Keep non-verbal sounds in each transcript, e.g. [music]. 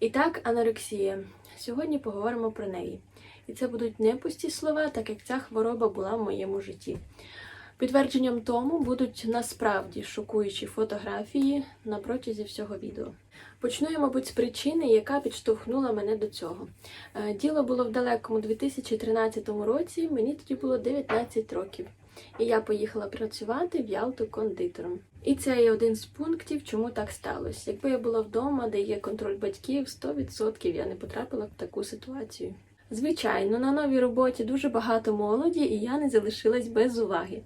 І так, анорексія. Сьогодні поговоримо про неї. І це будуть не пусті слова, так як ця хвороба була в моєму житті. Підтвердженням тому будуть насправді шокуючі фотографії на протязі всього відео. Почну я, мабуть, з причини, яка підштовхнула мене до цього. Е, Діло було в далекому 2013 році, мені тоді було 19 років. І я поїхала працювати в Ялту кондитером. І це є один з пунктів, чому так сталося. Якби я була вдома, де є контроль батьків, 100% я не потрапила в таку ситуацію. Звичайно, на новій роботі дуже багато молоді, і я не залишилась без уваги.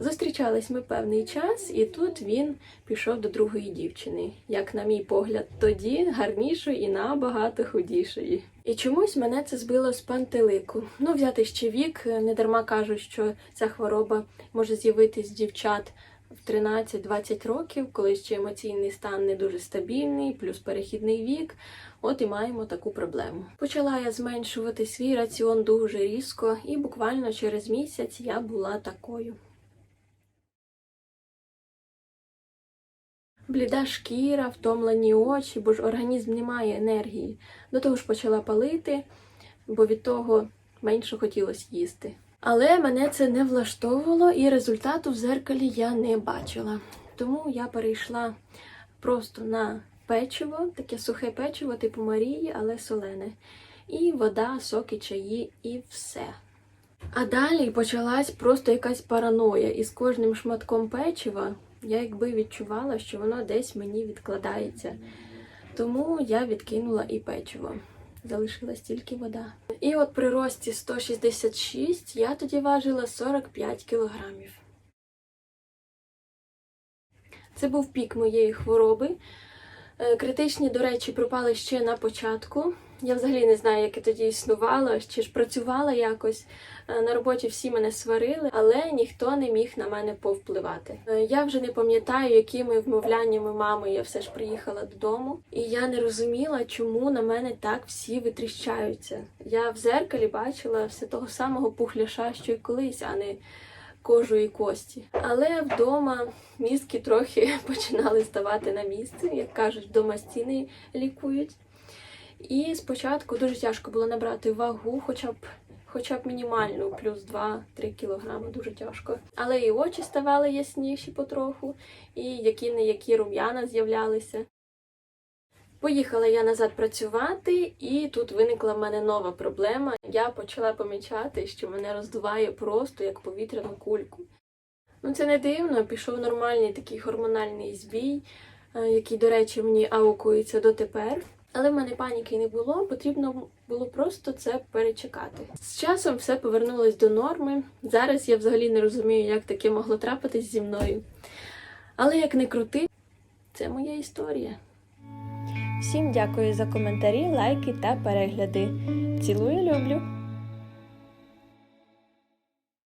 Зустрічались ми певний час, і тут він пішов до другої дівчини, як, на мій погляд, тоді гарнішої і набагато худішої. І чомусь мене це збило з пантелику. Ну, взяти ще вік, не дарма кажуть, що ця хвороба може з'явитись дівчат в 13-20 років, коли ще емоційний стан не дуже стабільний, плюс перехідний вік. От і маємо таку проблему. Почала я зменшувати свій раціон дуже різко, і буквально через місяць я була такою. Бліда шкіра, втомлені очі, бо ж організм не має енергії. До того ж почала палити, бо від того менше хотілося їсти. Але мене це не влаштовувало, і результату в зеркалі я не бачила. Тому я перейшла просто на печиво, таке сухе печиво, типу Марії, але солене. І вода, соки, чаї, і все. А далі почалась просто якась параноя. І з кожним шматком печива я якби відчувала, що воно десь мені відкладається. Тому я відкинула і печиво. Залишилась тільки вода. І от при рості 166 я тоді важила 45 кілограмів. Це був пік моєї хвороби. Е, Критичні, до речі, пропали ще на початку. Я взагалі не знаю, як я тоді існувала, чи ж працювала якось. Е, На роботі всі мене сварили, але ніхто не міг на мене повпливати. Е, Я вже не пам'ятаю, якими вмовляннями мами я все ж приїхала додому, і я не розуміла, чому на мене так всі витріщаються. Я в зеркалі бачила все того самого пухляша, що й колись, а не кожу кості. Але вдома мізки трохи [laughs] починали ставати на місце, як кажуть, вдома стіни лікують. І спочатку дуже тяжко було набрати вагу, хоча б хоча б мінімальну, плюс 2-3 кілограми, дуже тяжко. Але і очі ставали ясніші потроху, і які не які рум'яна з'являлися. Поїхала я назад працювати, і тут виникла в мене нова проблема. Я почала помічати, що мене роздуває просто як повітряну кульку. Ну, це не дивно, пішов нормальний такий гормональний збій, е, який, до речі, мені аукується дотепер. Але в мене паніки не було, потрібно було просто це перечекати. З часом все повернулось до норми. Зараз я взагалі не розумію, як таке могло трапитись зі мною. Але як не крути, це моя історія. Всім дякую за коментарі, лайки та перегляди. Цілую, люблю!